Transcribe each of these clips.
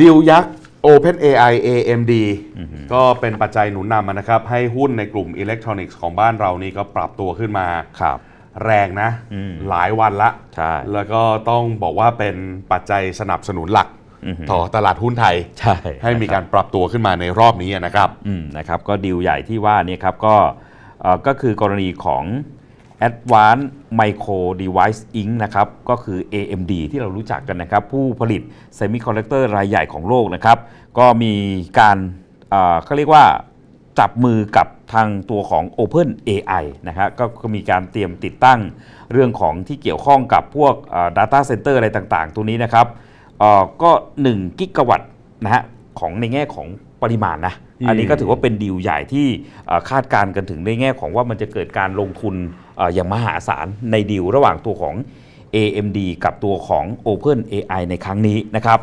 ดิวยักษ์ OpenAI AMD ก็เป็นปัจจัยหนุนนำนะครับ ให้หุ้นในกลุ่มอิเล็กทรอนิกส์ของบ้านเรานี่ก็ปรับตัวขึ้นมาครับ แรงนะอืมหลายวันละใช่แล้วก็ต้องบอกว่าเป็นปัจจัยสนับสนุนหลักอือหือต่อตลาดหุ้นไทยใช่ให้มีการปรับตัวขึ้นมาในรอบนี้นะครับอืมนะครับ ก็ดีลใหญ่ที่ว่านี่ครับก็เอ่อก็คือกรณีของ Advanced Micro Device Inc. นะครับ ก็คือ AMD ที่เรารู้จักกันนะครับ ผู้ผลิต Semiconductor รายใหญ่ของโลกนะครับ ก็มีการเอ่อเขาเรียกว่าจับมือกับทางตัวของ Open AI นะครับก็ก็มีการเตรียมติดตั้งเรื่องของที่เกี่ยวข้องกับพวกเอ่อ Data Center อะไรต่างๆ ตัวนี้นะครับเอ่อก็ 1 กิกะวัตต์นะฮะของในแง่ของปริมาณนะอืมอันนี้ก็ถือว่าเป็นดีลใหญ่ที่เอ่อคาดการณ์กันถึงในแง่ของว่ามันจะเกิดการลงทุนเอ่ออย่างมหาศาลในดีลระหว่างตัวของ AMD กับตัวของ Open AI ในครั้งนี้นะครับ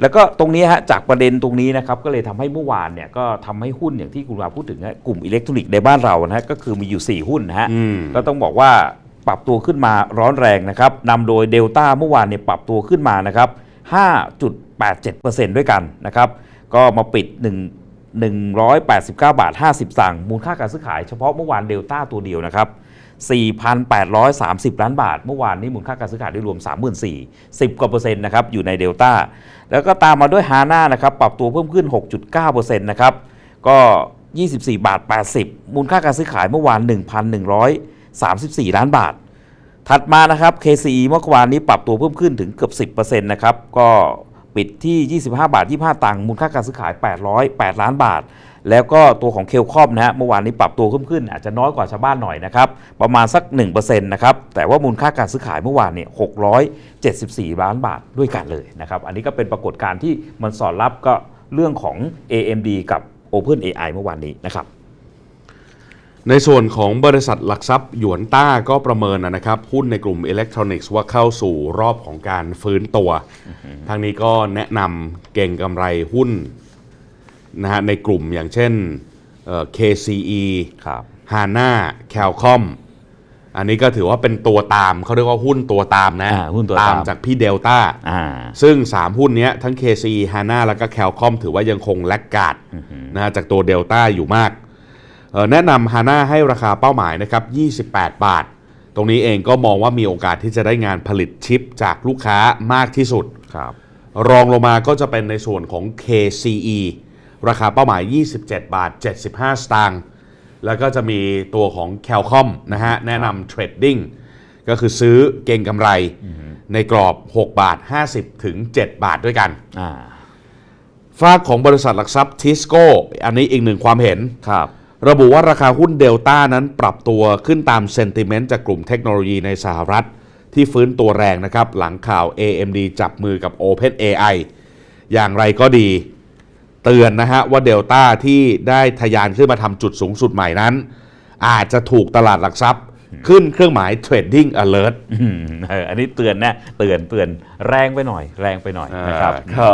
แล้วก็ตรงนี้ฮะจากประเด็นตรงนี้นะครับก็เลยทำให้เมื่อวานเนี่ยก็ทำให้หุ้นอย่างที่คุณวาพูดถึงฮะกลุ่มอิเล็กทรอนิกส์ในบ้านเรานะฮะก็คือมีอยู่ 4 หุ้นนะฮะอืมก็ต้องบอกว่าปรับตัวขึ้นมาร้อนแรงนะครับนำโดยเดลต้าเมื่อวานเนี่ยปรับตัวขึ้นมานะครับ 5.87%ด้วยกันนะครับ ก็มาปิด 1 189 บาท 50สตางค์มูลค่าการซื้อขายเฉพาะเมื่อวานเดลต้าตัวเดียวนะครับ 4,830 ล้านบาท เมื่อวานนี้มูลค่าการซื้อขายได้รวม 34,000 10 กว่าเปอร์เซ็นต์นะครับอยู่ในเดลต้าแล้วก็ตามมาด้วยฮาน่านะครับปรับตัวเพิ่มขึ้น 6.9%นะครับก็ 24 บาท 80 มูลค่าการซื้อขายเมื่อวาน 1,134 ล้านบาท ถัดมานะครับ KCE เมื่อวานนี้ปรับตัวเพิ่มขึ้นถึงเกือบ10%นะครับก็ปิดที่ 25 บาท 25 ตังค์มูลค่าการซื้อขาย 808 ล้านบาท แล้วก็ตัวของเคลคอมนะฮะเมื่อวานนี้ปรับตัวเพิ่มขึ้น อาจจะน้อยกว่าชาวบ้านหน่อยนะครับ ประมาณสัก 1%นะครับ แต่ว่ามูลค่าการซื้อขายเมื่อวานเนี่ย674 ล้านบาทด้วยกันเลยนะครับ อันนี้ก็เป็นปรากฏการณ์ที่มันสอดรับก็เรื่องของ AMD กับ Open AI เมื่อวานนี้นะครับในส่วนของบริษัทหลักทรัพย์หยวนต้าก็ประเมินนะครับหุ้นในกลุ่มอิเล็กทรอนิกส์ว่าเข้าสู่รอบของการฟื้นตัว ทางนี้ก็แนะนำเก่งกำไรหุ้น นะฮะในกลุ่มอย่างเช่นเอ่อ KCE ครับ HANA Calcom อันนี้ก็ถือว่าเป็นตัวตามเขาเรียกว่าหุ้นตัวตามนะอ่าหุ้นตัวตามจากพี่เดลต้าอ่าซึ่ง 3 หุ้นเนี้ยทั้ง KCE HANA แล้วก็ Calcom ถือว่ายังคงแลกกาดนะฮะจากตัวเดลต้าอยู่มากเอ่อแนะนำ HANA ให้ราคาเป้าหมายนะครับ 28 บาท ตรงนี้เองก็มองว่ามีโอกาสที่จะได้งานผลิตชิปจากลูกค้ามากที่สุดครับรองลงมาก็จะเป็นในส่วนของ KCE ราคาเป้าหมาย 27 บาท 75 สตางค์แล้วก็จะมีตัวของ Calcom นะฮะ แนะนำเทรดดิ้งก็คือซื้อเก่งกำไรในกรอบ 6 บาท 50 ถึง 7 บาทด้วยกันอ่าฝากของบริษัทหลักทรัพย์ทิสโก้ อันนี้อีกหนึ่งความเห็นครับระบุว่าราคาหุ้นเดลต้านั้นปรับตัวขึ้นตามเซนติเมนต์จากกลุ่มเทคโนโลยีในสหรัฐ ที่ฟื้นตัวแรงนะครับ หลังข่าว AMD จับมือกับ OpenAI อย่างไรก็ดี เตือนนะฮะว่าเดลต้าที่ได้ทะยานขึ้นมาทำจุดสูงสุดใหม่นั้น อาจจะถูกตลาดหลักทรัพย์ ขึ้นเครื่องหมาย Trading Alert อืมเอออันนี้เตือนนะเตือนเตือนแรงไปหน่อย แรงไปหน่อยนะครับก็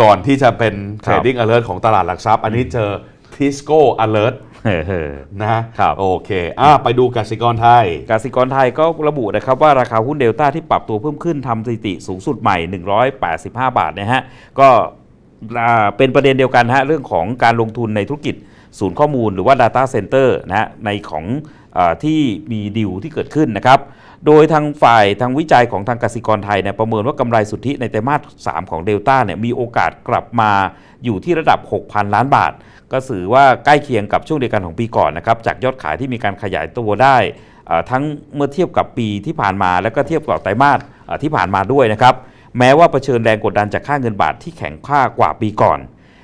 ก่อนที่จะเป็นครับ Trading Alert ของตลาดหลักทรัพย์ อันนี้เจอ Tisco Alert เออเออนะฮะครับโอเคอะไปดูกสิกรไทย กสิกรไทยก็ระบุนะครับว่าราคาหุ้นเดลต้าที่ปรับตัวเพิ่มขึ้นทำสถิติสูงสุดใหม่ 185 บาทนะฮะก็อ่า เป็นประเด็นเดียวกันฮะเรื่องของการลงทุนในธุรกิจศูนย์ข้อมูลหรือว่า Data Center นะฮะในของอที่มีดิวที่เกิดขึ้นนะครับ โดยทางฝ่ายทางวิจัยของทางกสิกรไทยเนี่ยประเมินว่ากำไรสุทธิในไตรมาส 3 ของเดลต้าเนี่ยมีโอกาสกลับมาอยู่ที่ระดับ 6,000 ล้านบาท ก็ถือว่าใกล้เคียงกับช่วงเดียวกันของปีก่อนนะครับ จากยอดขายที่มีการขยายตัวได้ทั้งเมื่อเทียบกับปีที่ผ่านมา แล้วก็เทียบกับไตรมาสที่ผ่านมาด้วยนะครับ แม้ว่าเผชิญแรงกดดันจากค่าเงินบาทที่แข็งค่ากว่าปีก่อน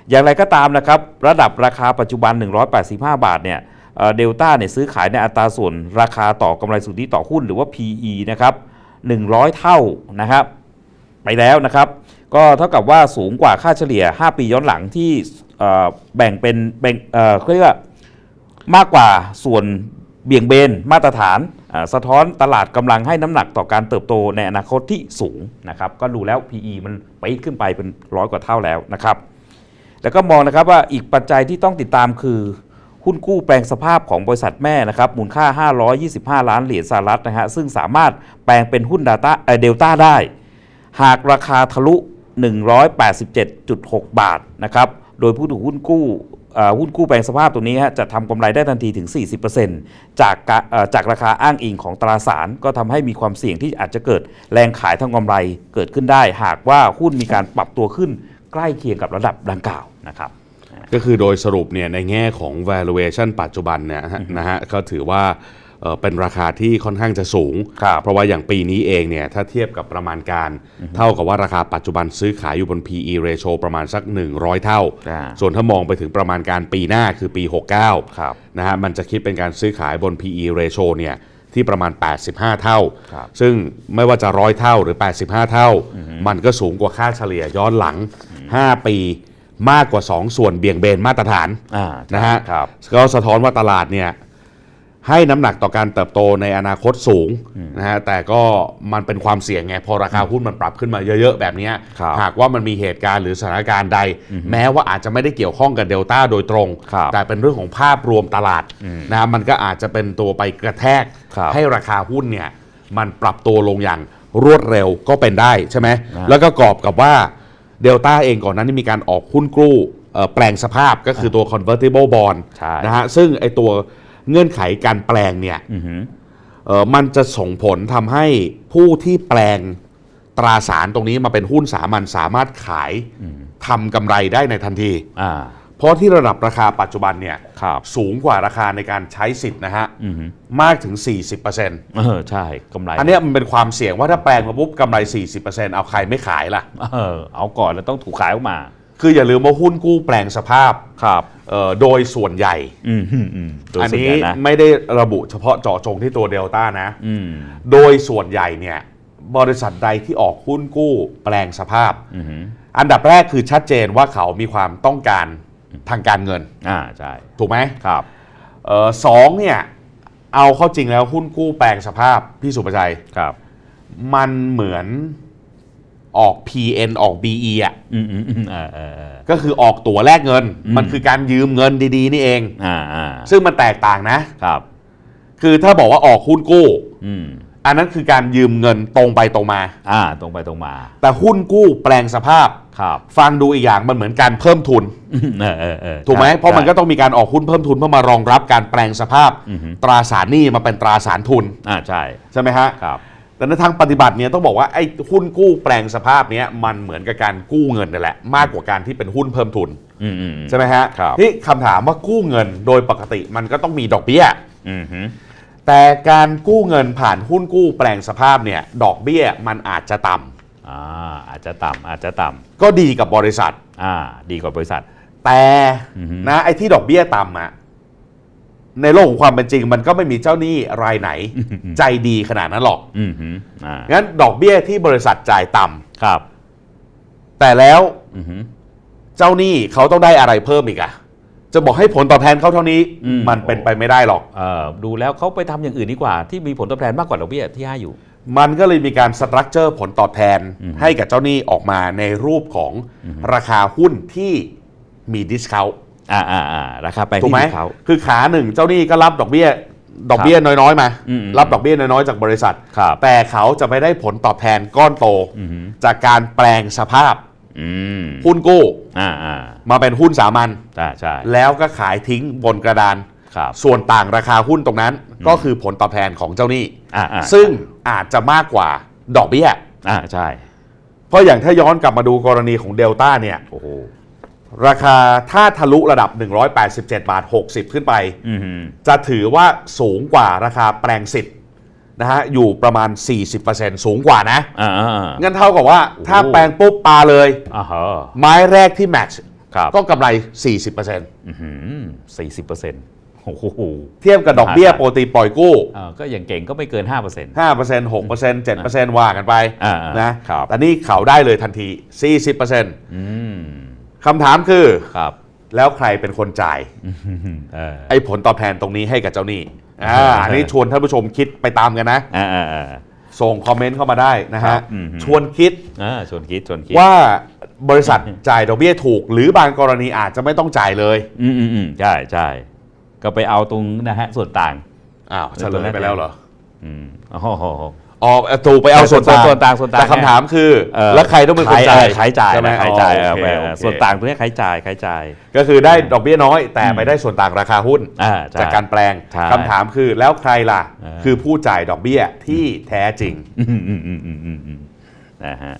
อย่างไรก็ตามนะครับ ระดับราคาปัจจุบัน 185 บาทเนี่ยเดลต้าเนี่ยซื้อขายในอัตราส่วนราคาต่อกำไรสุทธิต่อหุ้นหรือว่า PE นะครับ 100 เท่านะครับ ไปแล้วนะครับ ก็เท่ากับว่าสูงกว่าค่าเฉลี่ย 5 ปีย้อนหลังที่แบ่งเป็นแบ่งเเขาเรียกว่ามากกว่าส่วนเบี่ยงเบนมาตรฐาน สะท้อนตลาดกำลังให้น้ำหนักต่อการเติบโตในอนาคตที่สูงนะครับก็ดูแล้ว PE มันไปขึ้นไปเป็นร้อยกว่าเท่าแล้วนะครับแล้วก็มองนะครับว่าอีกปัจจัยที่ต้องติดตามคือ หุ้นกู้แปลงสภาพของบริษัทแม่นะครับมูลค่า 525 ล้านเหรียญสหรัฐนะฮะซึ่งสามารถแปลงเป็นหุ้นดาต้าเดลต้าได้ หากราคาทะลุ 187.6 บาทนะครับโดยผู้ถือหุ้นกู้ หุ้นกู้แปลงสภาพตัวนี้ฮะจะทำกำไรได้ทันทีถึง 40%จากจากราคาอ้างอิงของตราสาร ก็ทำให้มีความเสี่ยงที่อาจจะเกิดแรงขายทางกำไรเกิดขึ้นได้ หากว่าหุ้นมีการปรับตัวขึ้นใกล้เคียงกับระดับดังกล่าวนะครับก็คือโดยสรุปเนี่ยในแง่ของ valuation ปัจจุบันเนี่ยนะฮะนะฮะก็ถือว่า เอ่อเป็นราคาที่ค่อนข้างจะสูงครับเพราะว่าอย่างปีนี้เองเนี่ยถ้าเทียบกับประมาณการ เท่ากับว่าราคาปัจจุบันซื้อขายอยู่บน PE ratio ประมาณสัก 100 เท่าอ่าส่วนถ้ามองไปถึงประมาณการปีหน้าคือปี 69ครับนะฮะมันจะคิดเป็นการซื้อขายบน PE ratio เนี่ยที่ประมาณ 85 เท่าครับซึ่งไม่ว่าจะร้อยเท่าหรือ 85 เท่า มันก็สูงกว่าค่าเฉลี่ยย้อนหลัง 5 ปีมากกว่า 2 ส่วนเบี่ยงเบนมาตรฐานอ่านะฮะครับก็สะท้อนว่าตลาดเนี่ย ให้น้ำหนักต่อการเติบโตในอนาคตสูงนะฮะแต่ก็มันเป็นความเสี่ยงไงพอราคาหุ้นมันปรับขึ้นมาเยอะๆ แบบเนี้ยครับหากว่ามันมีเหตุการณ์หรือสถานการณ์ใด แม้ว่าอาจจะไม่ได้เกี่ยวข้องกับเดลต้าโดยตรง ครับแต่เป็นเรื่องของภาพรวมตลาดนะฮะมันก็อาจจะเป็นตัวไปกระแทก ครับให้ราคาหุ้นเนี่ยมันปรับตัวลงอย่างรวดเร็วก็เป็นได้ใช่ไหมอ่า แล้วก็กรอบกับว่าเดลต้าเองก่อนหนั้านมีการออกหุ้นกู้เอ่อแปลงสภาพก็คือตัว convertible bond ใช่ นะฮะซึ่งไอตัว เงื่อนไขการแปลงเนี่ยอือหือเอ่อมันจะส่งผลทำให้ผู้ที่แปลงตราสารตรงนี้มาเป็นหุ้นสามัญสามารถขายทำกำไรได้ในทันทีอ่าเพราะที่ระดับราคาปัจจุบันเนี่ยครับสูงกว่าราคาในการใช้สิทธิ์นะฮะอือหือมากถึง 40%เออใช่กำไร อันเนี้ยมันเป็นความเสี่ยงว่าถ้าแปลงมาปุ๊บกำไร 40%เอาใครไม่ขายล่ะ เออเอาก่อนแล้วต้องถูกขายออกมา คืออย่าลืมว่าหุ้นกู้แปลงสภาพครับเอ่อ โดยส่วนใหญ่ อืมอืมอืมโดยอันส่วนนี้ใหญ่นะไม่ได้ระบุเฉพาะเจาะจงที่ตัวเดลต้านะ อืมโดยส่วนใหญ่เนี่ยบริษัทใดที่ออกหุ้นกู้แปลงสภาพ อือหืออันดับแรกคือชัดเจนว่าเขามีความต้องการทางการเงิน อ่าใช่ถูกไหมครับ เออสองเนี่ยเอาเข้าจริงแล้วหุ้นกู้แปลงสภาพพี่สุประชัย ครับ มันเหมือน ออก PN ออก BE อะอืมอืมอืมเออเออเออก็คือออกตั๋วแลกเงิน อืม มันคือการยืมเงินดีๆ นี่เอง อ่าอ่าซึ่งมันแตกต่างนะ ครับ คือถ้าบอกว่าออกหุ้นกู้ อืมอันนั้นคือการยืมเงินตรงไปตรงมา อ่า ตรงไปตรงมาแต่หุ้นกู้แปลงสภาพ ครับฟังดูอีกอย่างมันเหมือนการเพิ่มทุน อืมเออเออเออถูกไหมใช่เพราะมันก็ใช่ ต้องมีการออกหุ้นเพิ่มทุนเพื่อมารองรับการแปลงสภาพ อือฮึตราสารหนี้มาเป็นตราสารทุน อ่าใช่ ใช่ไหมฮะ ครับ แต่ในทางปฏิบัติเนี่ยต้องบอกว่าไอ้หุ้นกู้แปลงสภาพเนี้ยมันเหมือนกับการกู้เงินนั่นแหละมากกว่าการที่เป็นหุ้นเพิ่มทุนอืมอืมอืมใช่ไหมฮะครับนี่คำถามว่ากู้เงินโดยปกติมันก็ต้องมีดอกเบี้ย อืมหือแต่การกู้เงินผ่านหุ้นกู้แปลงสภาพเนี่ยดอกเบี้ยมันอาจจะต่ำอ่าอาจจะต่ำอาจจะต่ก็ดีกับบริษัทำอ่า ดีกว่าบริษัท แต่อือฮึนะไอ้ที่ดอกเบี้ยต่ำอะ ในโลกของความเป็นจริง มันก็ไม่มีเจ้าหนี้รายไหน ใจดีขนาดนั้นหรอกอืมหืออ่างั้นดอกเบี้ยที่บริษัทจ่ายต่ำครับแต่แล้วอืมหือเจ้าหนี้เขาต้องได้อะไรเพิ่มอีกอะจะบอกให้ผลตอบแทนเขาเท่านี้ อืม มันเป็นไปไม่ได้หรอก เอ่อดูแล้วเขาไปทำอย่างอื่นดีกว่า ที่มีผลตอบแทนมากกว่าดอกเบี้ยที่ให้อยู่ มันก็เลยมีการสตรัคเจอร์ผลตอบแทนอืม ให้กับเจ้าหนี้ออกมาในรูปของราคาหุ้นที่มีดิสคาว อ่าอ่าอ่าราคาแปลงถูกที่ไหมดิเขา คือขาหนึ่งเจ้าหนี้ก็รับดอกเบี้ย ดอกเบี้ยน้อยๆมาอืม รับดอกเบี้ยน้อยๆจากบริษัท ครับ แต่เขาจะไปได้ผลตอบแทนก้อนโต อืมหือ จากการแปลงสภาพอืมหุ้นกู้ อ่าอ่ามาเป็นหุ้นสามัญใช่ใช่แล้วก็ขายทิ้งบนกระดาน ครับส่วนต่างราคาหุ้นตรงนั้นก็คือผลตอบแทนของเจ้าหนี้ อ่าอ่าซึ่งอาจจะมากกว่าดอกเบี้ย อ่าใช่เพราะอย่างถ้าย้อนกลับมาดูกรณีของเดลต้าเนี่ย โอ้โห ราคาถ้าทะลุระดับ 187 บาท 60 ขึ้นไปอืมหือจะถือว่าสูงกว่าราคาแปลงสิทธิ์นะฮะอยู่ประมาณ 40%สูงกว่านะอ่าอ่าอ่างั้นเท่ากับว่าถ้าแปลงปุ๊บปาเลยอ่าฮะไม้แรกที่แมทช์ครับก็กำไร 40%อืมสี่สิบเปอร์เซ็นต์โอ้โหเทียบกับดอกเบี้ยปกติปล่อยกู้เอ่อก็อย่างเก่งก็ไม่เกินห้าเปอร์เซ็นต์5% 6% 7%ว่ากันไปอ่านะครับแต่นี่เขาได้เลยทันที 40%อืม คำถามคือ ครับแล้วใครเป็นคนจ่าย เออไอ้ผลตอบแทนตรงนี้ให้กับเจ้าหนี้อ่าอันนี้ชวนท่านผู้ชมคิดไปตามกันนะ อ่าอ่าอ่า ส่งคอมเมนต์เข้ามาได้นะครัฮะบอืม ชวนคิดอ่าชวนคิดชวนคิดว่าบริษัทจ่ายดอกเบี้ยถูก หรือบางกรณีอาจจะไม่ต้องจ่ายเลยอืมอืมอืมใช่ใช่ก็ไปเอาตรงนะฮะส่วนต่าง อ้าวเฉลยไปแล้วเหรอ อืมโอ้โห ออกถูกไปเอาส่วนต่างส่วนต่างส่วนต่างแต่คำถามคือเออแล้วใครต้องเป็นคนจ่ายใครจ่ายใช่ไหมนะใครจ่ายอ๋อเออโอเคเออโอเคส่วนต่างตรงนี้ใครจ่ายใครจ่าย ก็คือได้ดอกเบี้ยน้อย แต่ไปได้ส่วนต่างราคาหุ้นอ่าใช่จากการแปลงใช่คำถามคือแล้วใครล่ะเออคือผู้จ่ายดอกเบี้ยที่แท้จริงอืมอืมอืมอืมอืมอืมนะฮะ